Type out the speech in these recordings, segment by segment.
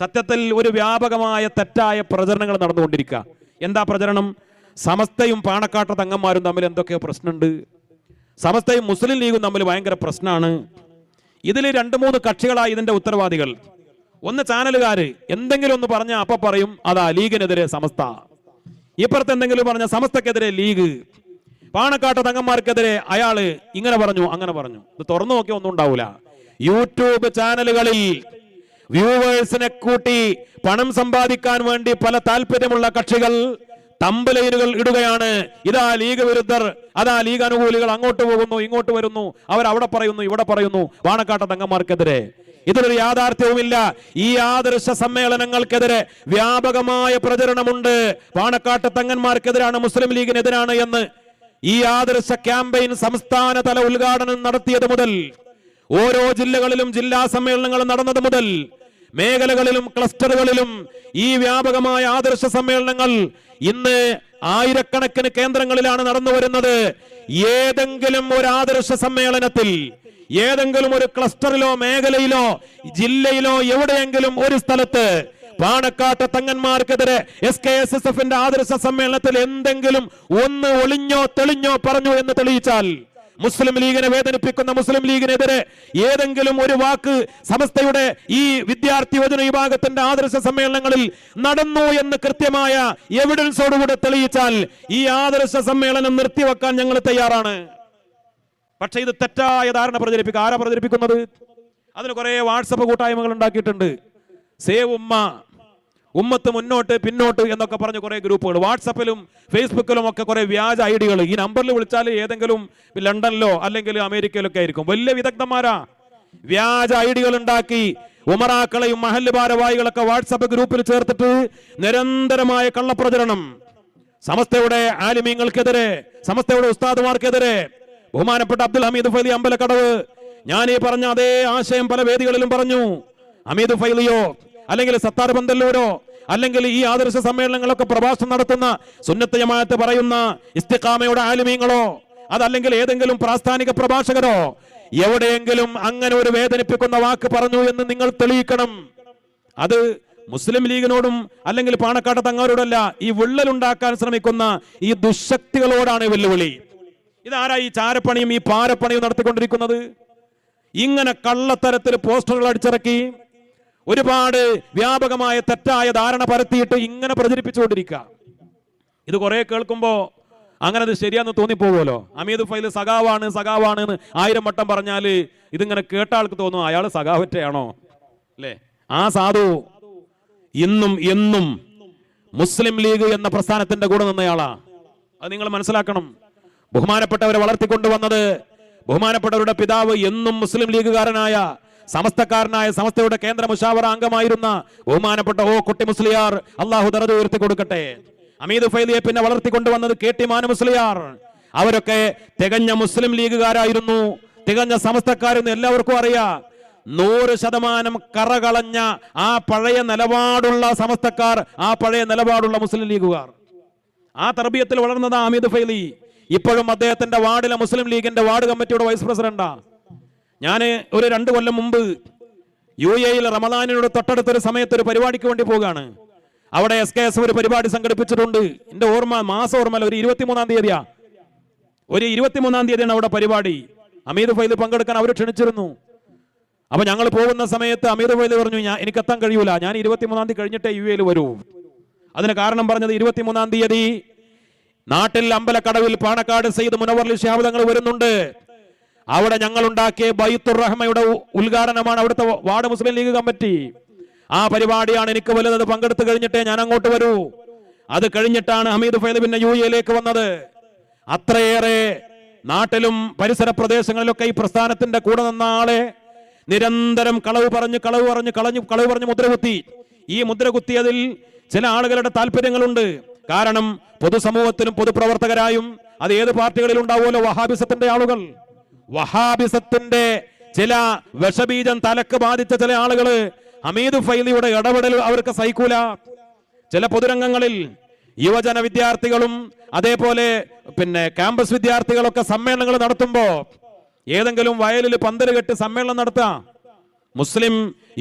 സത്യത്തിൽ ഒരു വ്യാപകമായ തെറ്റായ പ്രചരണങ്ങൾ നടന്നുകൊണ്ടിരിക്കുക. എന്താ പ്രചരണം? സമസ്തയും പാണക്കാട്ട തങ്ങന്മാരും തമ്മിൽ എന്തൊക്കെയോ പ്രശ്നമുണ്ട്. സമസ്തയും മുസ്ലിം ലീഗും തമ്മിൽ ഭയങ്കര പ്രശ്നമാണ്. ഇതിൽ രണ്ട് മൂന്ന് കക്ഷികളായി ഇതിന്റെ ഉത്തരവാദികൾ. ഒന്ന് ചാനലുകാർ എന്തെങ്കിലും ഒന്ന് പറഞ്ഞാൽ അപ്പൊ പറയും അതാ ലീഗിനെതിരെ സമസ്ത. ഇപ്പുറത്ത് എന്തെങ്കിലും പറഞ്ഞ സമസ്തക്കെതിരെ ലീഗ്. പാണക്കാട്ട തങ്ങന്മാർക്കെതിരെ അയാൾ ഇങ്ങനെ പറഞ്ഞു അങ്ങനെ പറഞ്ഞു. ഇത് തുറന്നു നോക്കിയ ഒന്നും ഉണ്ടാവൂല യൂട്യൂബ് ചാനലുകളിൽ വ്യൂവേഴ്സിനെ കൂട്ടി പണം സമ്പാദിക്കാൻ വേണ്ടി പല താല്പര്യമുള്ള കക്ഷികൾ തമ്പലൈനുകൾ ഇടുകയാണ്. ഇതാ ലീഗ് വിരുദ്ധർ. അതാ ലീഗ് അനുകൂലികൾ അങ്ങോട്ട് പോകുന്നു ഇങ്ങോട്ട് വരുന്നു. അവർ അവിടെ പറയുന്നു ഇവിടെ പറയുന്നു. വാണക്കാട്ട തങ്ങന്മാർക്കെതിരെ. ഇതിലൊരു യാഥാർത്ഥ്യവുമില്ല. ഈ ആദർശ സമ്മേളനങ്ങൾക്കെതിരെ വ്യാപകമായ പ്രചരണമുണ്ട്. വാണക്കാട്ട തങ്ങന്മാർക്കെതിരാണ് മുസ്ലിം ലീഗിനെതിരാണ് എന്ന് ഈ ആദർശ ക്യാമ്പയിൻ സംസ്ഥാന തല ഉദ്ഘാടനം നടത്തിയത് മുതൽ ഓരോ ജില്ലകളിലും ജില്ലാ സമ്മേളനങ്ങൾ നടന്നത് മുതൽ മേഖലകളിലും ക്ലസ്റ്ററുകളിലും ഈ വ്യാപകമായ ആദർശ സമ്മേളനങ്ങൾ ഇന്ന് ആയിരക്കണക്കിന് കേന്ദ്രങ്ങളിലാണ് നടന്നു വരുന്നത്. ഏതെങ്കിലും ഒരു ആദർശ സമ്മേളനത്തിൽ ഏതെങ്കിലും ഒരു ക്ലസ്റ്ററിലോ മേഖലയിലോ ജില്ലയിലോ എവിടെയെങ്കിലും ഒരു സ്ഥലത്ത് പാണക്കാട്ട് തങ്ങന്മാർക്കെതിരെ എസ് കെ എസ് എസ് എഫിന്റെ ആദർശ സമ്മേളനത്തിൽ എന്തെങ്കിലും ഒന്ന് ഒളിഞ്ഞോ തെളിഞ്ഞോ പറഞ്ഞു എന്ന് തെളിയിച്ചാൽ മുസ്ലിം ലീഗിനെ വേദനിപ്പിക്കുന്ന മുസ്ലിം ലീഗിനെതിരെ ഏതെങ്കിലും ഒരു വാക്ക് സമസ്തയുടെ ഈ വിദ്യാർത്ഥി യുവജന വിഭാഗത്തിന്റെ ആദർശ സമ്മേളനങ്ങളിൽ നടന്നു എന്ന് കൃത്യമായ എവിഡൻസോടുകൂടെ തെളിയിച്ചാൽ ഈ ആദർശ സമ്മേളനം നിർത്തിവെക്കാൻ ഞങ്ങൾ തയ്യാറാണ്. പക്ഷേ ഇത് തെറ്റായ ധാരണ പ്രചരിപ്പിക്കുക ആരാ പ്രചരിപ്പിക്കുന്നത്? അതിന് കുറെ വാട്സപ്പ് കൂട്ടായ്മകൾ ഉണ്ടാക്കിയിട്ടുണ്ട്. സേവ് ഉമ്മ ഉമ്മത്ത് മുന്നോട്ട് പിന്നോട്ട് എന്നൊക്കെ പറഞ്ഞ കുറെ ഗ്രൂപ്പുകൾ. വാട്സപ്പിലും ഫേസ്ബുക്കിലും ഒക്കെ കുറെ വ്യാജ ഐഡികൾ. ഈ നമ്പറിൽ വിളിച്ചാൽ ഏതെങ്കിലും ലണ്ടനിലോ അല്ലെങ്കിൽ അമേരിക്കയിലൊക്കെ ആയിരിക്കും. വലിയ വിദഗ്ധന്മാരാ. വ്യാജ ഐഡികൾ ഉണ്ടാക്കി ഉമറാക്കളെയും മഹല്ല് ഭാരവാഹികളൊക്കെ വാട്സപ്പ് ഗ്രൂപ്പിൽ ചേർത്തിട്ട് നിരന്തരമായ കള്ളപ്രചരണം. സമസ്തയുടെ ആലിമീങ്ങൾക്കെതിരെ സമസ്തയുടെ ഉസ്താദുമാർക്കെതിരെ. ബഹുമാനപ്പെട്ട അബ്ദുൽ ഹമീദ് ഫൈലി അമ്പലക്കടവ് ഞാൻ ഈ പറഞ്ഞ അതേ ആശയം പല വേദികളിലും പറഞ്ഞു. അമീദ് ഫൈലിയോ അല്ലെങ്കിൽ സത്താർ പന്തല്ലൂരോ അല്ലെങ്കിൽ ഈ ആദർശ സമ്മേളനങ്ങളൊക്കെ പ്രഭാഷണം നടത്തുന്ന സുന്നത്ത് ജമാഅത്ത് പറയുന്ന ഇസ്തിഖാമയുടെ ആലിമീങ്ങളോ അതല്ലെങ്കിൽ ഏതെങ്കിലും പ്രാസ്ഥാനിക പ്രഭാഷകരോ എവിടെയെങ്കിലും അങ്ങനെ ഒരു വേദനിപ്പിക്കുന്ന വാക്ക് പറഞ്ഞു എന്ന് നിങ്ങൾ തെളിയിക്കണം. അത് മുസ്ലിം ലീഗിനോടും അല്ലെങ്കിൽ പാണക്കാട് തങ്ങാരോടല്ല ഈ വിള്ളലുണ്ടാക്കാൻ ശ്രമിക്കുന്ന ഈ ദുശക്തികളോടാണ് വെല്ലുവിളി. ഇതാരാ ഈ ചാരപ്പണിയും ഈ പാരപ്പണിയും നടത്തിക്കൊണ്ടിരിക്കുന്നത്? ഇങ്ങനെ കള്ളത്തരത്തിൽ പോസ്റ്ററുകൾ അടിച്ചിറക്കി ഒരുപാട് വ്യാപകമായ തെറ്റായ ധാരണ പരത്തിയിട്ട് ഇങ്ങനെ പ്രചരിപ്പിച്ചുകൊണ്ടിരിക്കുക. ഇത് കുറെ കേൾക്കുമ്പോ അങ്ങനെ അത് ശരിയാന്ന് തോന്നിപ്പോകുമല്ലോ. അമീദ് ഫൈൽ സഖാവാണ് സഖാവാണ് എന്ന് ആയിരം വട്ടം പറഞ്ഞാൽ ഇതിങ്ങനെ കേട്ട ആൾക്ക് തോന്നും അയാൾ സഖാവറ്റയാണോ? അല്ലേ? ആ സാധു ഇന്നും എന്നും മുസ്ലിം ലീഗ് എന്ന പ്രസ്ഥാനത്തിന്റെ കൂടെ നിന്നയാളാ അത് നിങ്ങൾ മനസ്സിലാക്കണം. ബഹുമാനപ്പെട്ടവരെ വളർത്തിക്കൊണ്ടുവന്നത് ബഹുമാനപ്പെട്ടവരുടെ പിതാവ് എന്നും മുസ്ലിം ലീഗുകാരനായ സമസ്തക്കാരനായ സമസ്തയുടെ കേന്ദ്ര മുഷാവറ അംഗമായിരുന്ന ബഹുമാനപ്പെട്ട ഓ കുട്ടി മുസ്ലിയാർ അള്ളാഹു ദറത് ഉയർത്തി കൊടുക്കട്ടെ. അമീദ് ഫൈലിയെ പിന്നെ വളർത്തിക്കൊണ്ടുവന്നത് കെ ടി മാനു മുസ്ലിയാർ. അവരൊക്കെ തികഞ്ഞ മുസ്ലിം ലീഗുകാരായിരുന്നു. തികഞ്ഞ സമസ്തക്കാരെന്ന് എല്ലാവർക്കും അറിയാം. നൂറ് ശതമാനം കറകളഞ്ഞ ആ പഴയ നിലപാടുള്ള സമസ്തക്കാർ ആ പഴയ നിലപാടുള്ള മുസ്ലിം ലീഗുകാർ. ആ തർബീയത്തിൽ വളർന്നതാ അമീദ് ഫൈലി. ഇപ്പോഴും അദ്ദേഹത്തിന്റെ വാർഡിലെ മുസ്ലിം ലീഗിന്റെ വാർഡ് കമ്മിറ്റിയുടെ വൈസ് പ്രസിഡന്റാ. ഞാൻ ഒരു രണ്ട് കൊല്ലം മുമ്പ് യു എയിൽ റമദാനിനോട് തൊട്ടടുത്തൊരു സമയത്ത് ഒരു പരിപാടിക്ക് വേണ്ടി പോവുകയാണ്. അവിടെ എസ് കെ എസ് ഒരു പരിപാടി സംഘടിപ്പിച്ചിട്ടുണ്ട്. എന്റെ ഓർമ്മ മാസം ഓർമ്മല്ല ഒരു ഇരുപത്തിമൂന്നാം തീയതിയാ. ഒരു ഇരുപത്തിമൂന്നാം തീയതിയാണ് അവിടെ പരിപാടി. അമീദ് ഫൈദ് പങ്കെടുക്കാൻ അവർ ക്ഷണിച്ചിരുന്നു. അപ്പൊ ഞങ്ങൾ പോകുന്ന സമയത്ത് അമീദ് ഫൈദ് പറഞ്ഞു ഞാൻ എനിക്ക് എത്താൻ കഴിയൂല. ഞാൻ ഇരുപത്തിമൂന്നാം തീയതി കഴിഞ്ഞിട്ടേ യു എയിൽ വരൂ. അതിന് കാരണം പറഞ്ഞത് ഇരുപത്തിമൂന്നാം തീയതി നാട്ടിൽ അമ്പലക്കടവിൽ പാണക്കാട് സെയ്ദ് മുനവർലി ഷിഹാബ് തങ്ങൾ വരുന്നുണ്ട്. അവിടെ ഞങ്ങൾ ഉണ്ടാക്കിയ ബൈത്തുർ റഹ്മയുടെ ഉദ്ഘാടനമാണ് അവിടുത്തെ വാർഡ് മുസ്ലിം ലീഗ് കമ്മിറ്റി. ആ പരിപാടിയാണ് എനിക്ക് വലുത് പങ്കെടുത്തു കഴിഞ്ഞിട്ടേ ഞാൻ അങ്ങോട്ട് വരൂ. അത് കഴിഞ്ഞിട്ടാണ് ഹമീദ് ഫൈദ് പിന്നെ യു എയിലേക്ക് വന്നത്. അത്രയേറെ നാട്ടിലും പരിസര പ്രദേശങ്ങളിലൊക്കെ ഈ പ്രസ്ഥാനത്തിന്റെ കൂടെ നിന്ന ആളെ നിരന്തരം കളവ് പറഞ്ഞ് കളവ് പറഞ്ഞ് കളഞ്ഞു കളവ് പറഞ്ഞ് മുദ്രകുത്തി. ഈ മുദ്ര കുത്തിയതിൽ ചില ആളുകളുടെ താല്പര്യങ്ങളുണ്ട്. കാരണം പൊതുസമൂഹത്തിലും പൊതുപ്രവർത്തകരായും അത് ഏത് പാർട്ടികളിൽ ഉണ്ടാവുമല്ലോ വഹാബിസത്തിന്റെ ആളുകൾ. വഹാബിസത്തിന്റെ ചില വിഷബീജം തലക്ക് ബാധിച്ച ചില ആളുകൾ ഹമീദ് ഫൈലിയുടെ ഇടപെടൽ അവർക്ക് സഹിക്കൂല. ചില പൊതുരംഗങ്ങളിൽ യുവജന വിദ്യാർത്ഥികളും അതേപോലെ പിന്നെ ക്യാമ്പസ് വിദ്യാർത്ഥികളൊക്കെ സമ്മേളനങ്ങൾ നടത്തുമ്പോ ഏതെങ്കിലും വയലിൽ പന്തൽ കെട്ട് സമ്മേളനം നടത്തുക മുസ്ലിം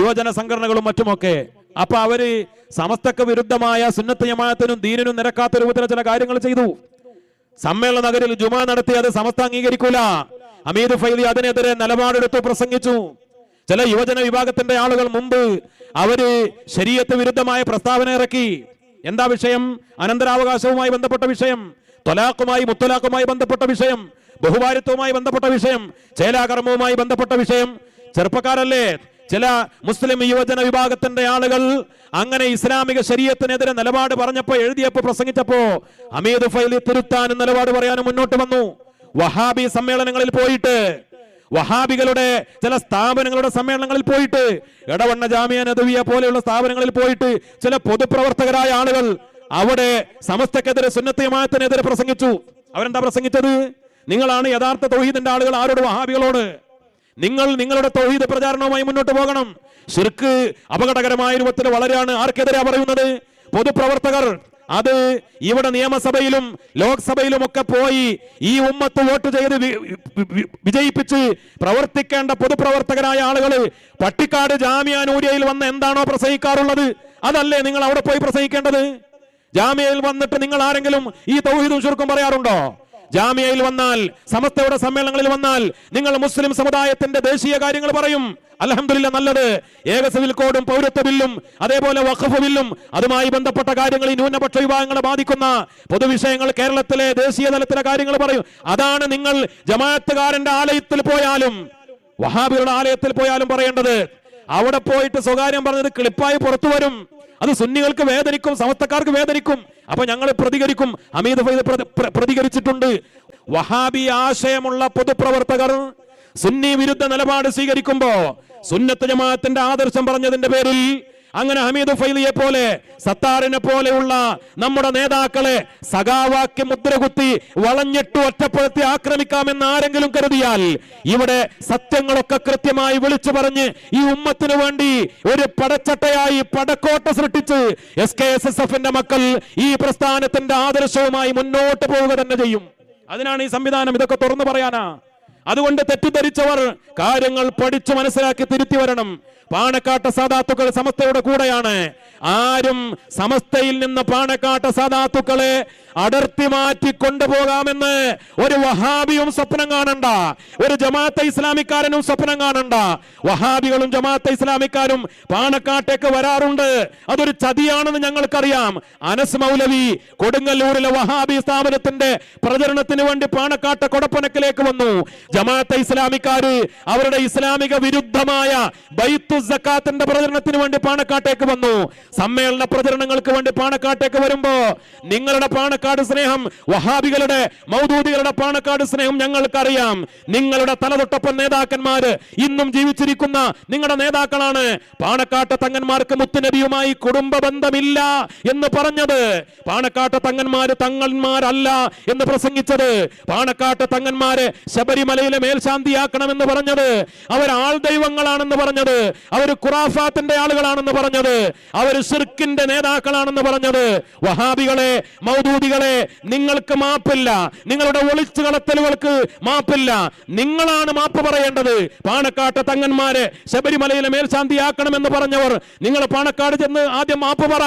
യുവജന സംഘടനകളും മറ്റുമൊക്കെ. അപ്പൊ അവർ സമസ്തക്ക് വിരുദ്ധമായ സുന്നത്ത് ജമാഅത്തിനും ദീനിനും നിരക്കാത്ത രൂപത്തിലെ ചില കാര്യങ്ങൾ ചെയ്തു. സമ്മേളന നഗരിൽ ജുമാ നടത്തി അത് സമസ്ത അംഗീകരിക്കൂല. അമീദ് ഫൈലി അതിനെതിരെ നിലപാടെടുത്ത് പ്രസംഗിച്ചു. ചില യുവജന വിഭാഗത്തിന്റെ ആളുകൾ മുമ്പ് അവർ ശരീരത്ത് വിരുദ്ധമായ പ്രസ്താവന ഇറക്കി. എന്താ വിഷയം? അനന്തരാവകാശവുമായി ബന്ധപ്പെട്ട വിഷയം. തൊലാഖുമായി മുത്തലാഖുമായി ബന്ധപ്പെട്ട വിഷയം. ബഹുഭാരിത്വവുമായി ബന്ധപ്പെട്ട വിഷയം. ചേലാകർമ്മവുമായി ബന്ധപ്പെട്ട വിഷയം. ചെറുപ്പക്കാരല്ലേ? ചില മുസ്ലിം യുവജന വിഭാഗത്തിന്റെ ആളുകൾ അങ്ങനെ ഇസ്ലാമിക ശരീരത്തിനെതിരെ നിലപാട് പറഞ്ഞപ്പോ എഴുതിയപ്പോ പ്രസംഗിച്ചപ്പോ അമീദ് ഫൈലി തിരുത്താനും നിലപാട് പറയാനും മുന്നോട്ട് വന്നു. വഹാബി സമ്മേളനങ്ങളിൽ പോയിട്ട് വഹാബികളുടെ ചില സ്ഥാപനങ്ങളുടെ സമ്മേളനങ്ങളിൽ പോയിട്ട് എടവണ്ണ ജാമിയ നദവിയ പോലെയുള്ള സ്ഥാപനങ്ങളിൽ പോയിട്ട് ചില പൊതുപ്രവർത്തകരായ ആളുകൾ അവിടെ സമസ്തക്കെതിരെ സുന്നത്തിയമായത്തിനെതിരെ പ്രസംഗിച്ചു. അവരെന്താ പ്രസംഗിച്ചത്? നിങ്ങളാണ് യഥാർത്ഥ തൗഹീദിന്റെ ആളുകൾ ആരോട് വഹാബികളോട്? നിങ്ങൾ നിങ്ങളുടെ തൗഹീദ് പ്രചാരണവുമായി മുന്നോട്ട് പോകണം. ശിർക്ക് അപകടകരമായ രൂപത്തിൽ വളരെയാണ് ആർക്കെതിരെയാ പറയുന്നത്? പൊതുപ്രവർത്തകർ അത് ഇവിടെ നിയമസഭയിലും ലോക്സഭയിലും ഒക്കെ പോയി ഈ ഉമ്മത്ത് വോട്ട് ചെയ്ത് വിജയിപ്പിച്ച് പ്രവർത്തിക്കേണ്ട പൊതുപ്രവർത്തകരായ ആളുകൾ പട്ടിക്കാട് ജാമ്യാനൂര്യയിൽ വന്ന് എന്താണോ പ്രസംഗിക്കാറുള്ളത്? അതല്ലേ നിങ്ങൾ അവിടെ പോയി പ്രസംഗിക്കേണ്ടത്? ജാമ്യയിൽ വന്നിട്ട് നിങ്ങൾ ആരെങ്കിലും ഈ തൗഹീദും ശുർക്കും പറയാറുണ്ടോ? ജാമ്യയിൽ വന്നാൽ സമസ്തയുടെ സമ്മേളനങ്ങളിൽ വന്നാൽ നിങ്ങൾ മുസ്ലിം സമുദായത്തിന്റെ ദേശീയ കാര്യങ്ങൾ പറയും. അലഹമില്ല നല്ലത്. ഏക സിവിൽ കോഡും പൗരത്വ ബില്ലും അതേപോലെ വഖഫ് ബില്ലും അതുമായി ബന്ധപ്പെട്ട കാര്യങ്ങൾ ഈ ന്യൂനപക്ഷ വിഭാഗങ്ങളെ ബാധിക്കുന്ന പൊതുവിഷയങ്ങൾ കേരളത്തിലെ ദേശീയ തലത്തിലെ കാര്യങ്ങൾ പറയും. അതാണ് നിങ്ങൾ ജമാഅത്തുകാരന്റെ ആലയത്തിൽ പോയാലും വഹാബികളുടെ ആലയത്തിൽ പോയാലും പറയേണ്ടത്. അവിടെ പോയിട്ട് സ്വകാര്യം പറഞ്ഞത് ക്ലിപ്പായി പുറത്തു വരും. അത് സുന്നികൾക്ക് വേദനിക്കും സമസ്തക്കാർക്ക് വേദനിക്കും. അപ്പൊ ഞങ്ങൾ പ്രതികരിക്കും. അമീദ് ഫൈദ് പ്രതി- പ്രതികരിച്ചിട്ടുണ്ട്. വഹാബി ആശയമുള്ള പൊതുപ്രവർത്തകർ സുന്നി വിരുദ്ധ നിലപാട് സ്വീകരിക്കുമ്പോ സുന്നത്ത് ജമാഅത്തിന്റെ ആദർശം പറഞ്ഞതിന്റെ പേരിൽ അങ്ങനെ ഹമീദ് ഫൈലിയെ പോലെ സത്താറിനെ പോലെയുള്ള നമ്മുടെ നേതാക്കളെ സഖാവാക്കി മുദ്രകുത്തി വളഞ്ഞിട്ട് ഒറ്റപ്പെടുത്തി ആക്രമിക്കാമെന്ന് ആരെങ്കിലും കരുതിയാൽ ഇവിടെ സത്യങ്ങളൊക്കെ കൃത്യമായി വിളിച്ചു പറഞ്ഞ് ഈ ഉമ്മത്തിനു വേണ്ടി ഒരു പടച്ചട്ടയായി പടക്കോട്ട സൃഷ്ടിച്ച് എസ് കെ എസ് എസ് എഫിന്റെ മക്കൾ ഈ പ്രസ്ഥാനത്തിന്റെ ആദർശവുമായി മുന്നോട്ട് പോവുക തന്നെ ചെയ്യും. അതിനാണ് ഈ സംവിധാനം. ഇതൊക്കെ തുറന്നു പറയാനാ. അതുകൊണ്ട് തെറ്റിദ്ധരിച്ചവർ കാര്യങ്ങൾ പഠിച്ചു മനസ്സിലാക്കി തിരുത്തി വരണം. പാണക്കാട്ട സാധാത്തുക്കൾ സമസ്തയുടെ കൂടെയാണ്. ആരും സമസ്തയിൽ നിന്ന് പാണക്കാട്ട സാധാത്തുക്കളെ അടർത്തി മാറ്റി കൊണ്ടുപോകാമെന്ന് ഒരു വഹാബിയും സ്വപ്നം കാണണ്ട. ഒരു ജമാഅത്തെ ഇസ്ലാമിക്കാരനും സ്വപ്നം കാണണ്ട. വഹാബികളും ജമാഅത്തെ ഇസ്ലാമിക്കാരും പാണക്കാട്ടേക്ക് വരാറുണ്ട്. അതൊരു ചതിയാണെന്ന് ഞങ്ങൾക്കറിയാം. അനസ് മൗലവി കൊടുങ്ങല്ലൂരിലെ വഹാബി സ്ഥാപനത്തിന്റെ പ്രചരണത്തിന് വേണ്ടി പാണക്കാട്ട് കൊടപ്പനക്കിലേക്ക് വന്നു. ജമാഅത്തെ ഇസ്ലാമിക്കാര് അവരുടെ ഇസ്ലാമിക വിരുദ്ധമായ ബൈത്തു സക്കാത്തിന്റെ പ്രചരണത്തിന് വേണ്ടി പാണക്കാട്ടേക്ക് വന്നു. സമ്മേളന പ്രചരണങ്ങൾക്ക് വേണ്ടി പാണക്കാട്ടേക്ക് വരുമ്പോ നിങ്ങളുടെ പാണക്കാട് സ്നേഹം വഹാബികളുടെ മൗദൂദികളുടെ പാണക്കാട് സ്നേഹം ഞങ്ങൾക്കറിയാം. നിങ്ങളുടെ തലതൊട്ടപ്പൻ നേതാക്കന്മാര് ഇന്നും ജീവിച്ചിരിക്കുന്ന നിങ്ങളുടെ നേതാക്കളാണ്. പാണക്കാട്ട് തങ്ങന്മാർക്ക് മുത്തുനബിയുമായി കുടുംബ ബന്ധമില്ല എന്ന് പറഞ്ഞത്. പാണക്കാട്ട് തങ്ങന്മാര് തങ്ങന്മാരല്ല എന്ന് പ്രസംഗിച്ചത്. പാണക്കാട്ട് തങ്ങന്മാരെ ശബരിമലയിലെ മേൽശാന്തിയാക്കണമെന്ന് പറഞ്ഞത്. അവർ ആൾ ദൈവങ്ങളാണെന്ന് പറഞ്ഞത്. അവർ ഖുറാഫാത്തിന്റെ ആളുകളാണെന്ന് പറഞ്ഞത്. അവർ സിർക്കിന്റെ നേതാക്കളാണെന്ന് പറഞ്ഞത്. വഹാബികളെ മൗദൂദികളെ നിങ്ങൾക്ക് മാപ്പില്ല. നിങ്ങളുടെ ഒളിച്ചു കളത്തലുകൾക്ക് മാപ്പില്ല. നിങ്ങളാണ് മാപ്പ് പറയേണ്ടത്. പാണക്കാട്ട് തങ്ങന്മാരെ ശബരിമലയിലെ മേൽശാന്തിയാക്കണമെന്ന് പറഞ്ഞവർ നിങ്ങൾ പാണക്കാട് ചെന്ന് ആദ്യം മാപ്പ് പറ.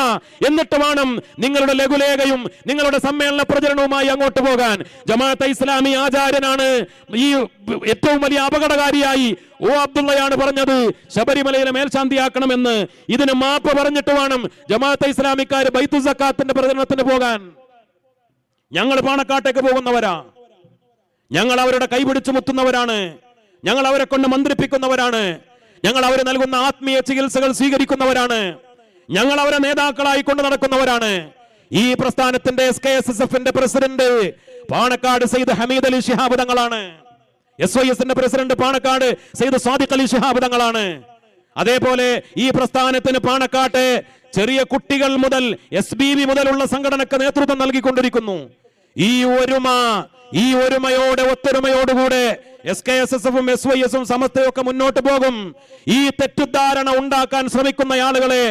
എന്നിട്ട് വേണം നിങ്ങളുടെ ലഘുലേഖയും നിങ്ങളുടെ സമ്മേളന പ്രചരണവുമായി അങ്ങോട്ട് പോകാൻ. ജമാഅത്തെ ഇസ്ലാമി ആചാര്യനാണ് ഈ ഏറ്റവും വലിയ അപകടകാരിയായി ഓ അബ്ദുള്ളയാണ് പറഞ്ഞത്. ശബരിമലയിലെ മേൽശാന്തിയാക്കണമെന്ന് ഇതിന് മാപ്പ് പറഞ്ഞിട്ട് വേണം ജമാഅത്തെ ഇസ്ലാമിക്കാർ ബൈത്തു സക്കാത്തിന്റെ പ്രചരണത്തിന് പോകാൻ. ഞങ്ങൾ പാണക്കാട്ടേക്ക് പോകുന്നവരാ. ഞങ്ങൾ അവരുടെ കൈപിടിച്ചു മുത്തുന്നവരാണ്. ഞങ്ങൾ അവരെ കൊണ്ട് മന്ത്രിപ്പിക്കുന്നവരാണ്. ഞങ്ങൾ അവർ നൽകുന്ന ആത്മീയ ചികിത്സകൾ സ്വീകരിക്കുന്നവരാണ്. ഞങ്ങൾ അവരെ നേതാക്കളായി കൊണ്ട് നടക്കുന്നവരാണ്. ഈ പ്രസ്ഥാനത്തിന്റെ എസ് കെ എസ് എസ് എഫിന്റെ പ്രസിഡന്റ് പാണക്കാട് സയ്യിദ് ഹമീദ് അലി ശിഹാബ് തങ്ങളാണ്. എസ് വൈ എസിന്റെ പ്രസിഡന്റ് പാണക്കാട് സെയ്ദ് സ്വാദിഖ് അലി ശിഹാബ് തങ്ങളാണ്. അതേപോലെ ഈ പ്രസ്ഥാനത്തിന് പാണക്കാട്ട് ചെറിയ കുട്ടികൾ മുതൽ എസ് ബി വി മുതലുള്ള സംഘടനക്ക് നേതൃത്വം നൽകിക്കൊണ്ടിരിക്കുന്നു. ഈ ഒരുമ ഈ ഒരുമയോടെ ഒത്തൊരുമയോടുകൂടെ എസ് കെ എസ് എസ് എഫും എസ് വൈ എസും സമസ്തയൊക്കെ മുന്നോട്ട് പോകും. ഈ തെറ്റിദ്ധാരണ ഉണ്ടാക്കാൻ ശ്രമിക്കുന്ന ആളുകളെ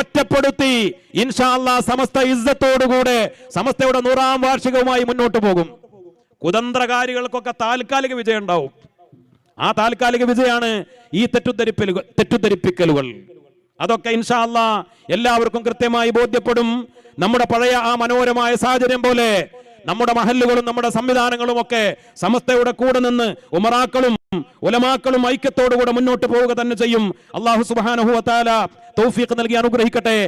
ഒറ്റപ്പെടുത്തി ഇൻഷാല്ല സമസ്ത ഇസ്സത്തോടുകൂടെ സമസ്തയുടെ നൂറാം വാർഷികവുമായി മുന്നോട്ട് പോകും. കുതന്ത്രകാരികൾക്കൊക്കെ താൽക്കാലിക വിജയം ഉണ്ടാവും ആ താൽക്കാലിക വിജയമാണ് ഈ തെറ്റുദ്ധരിപ്പലുകൾ തെറ്റുദ്ധരിപ്പിക്കലുകൾ. അതൊക്കെ ഇൻഷാല്ല എല്ലാവർക്കും കൃത്യമായി ബോധ്യപ്പെടും. നമ്മുടെ പഴയ ആ മനോഹരമായ സാഹചര്യം പോലെ നമ്മുടെ മഹല്ലുകളും നമ്മുടെ സംവിധാനങ്ങളും ഒക്കെ സമസ്തയുടെ കൂടെ നിന്ന് ഉമറാക്കളും ഉലമാക്കളും ഐക്യത്തോടുകൂടെ മുന്നോട്ട് പോവുക തന്നെ ചെയ്യും. അള്ളാഹു സുബാനഹു തൗഫീഖ് നൽകി അനുഗ്രഹിക്കട്ടെ.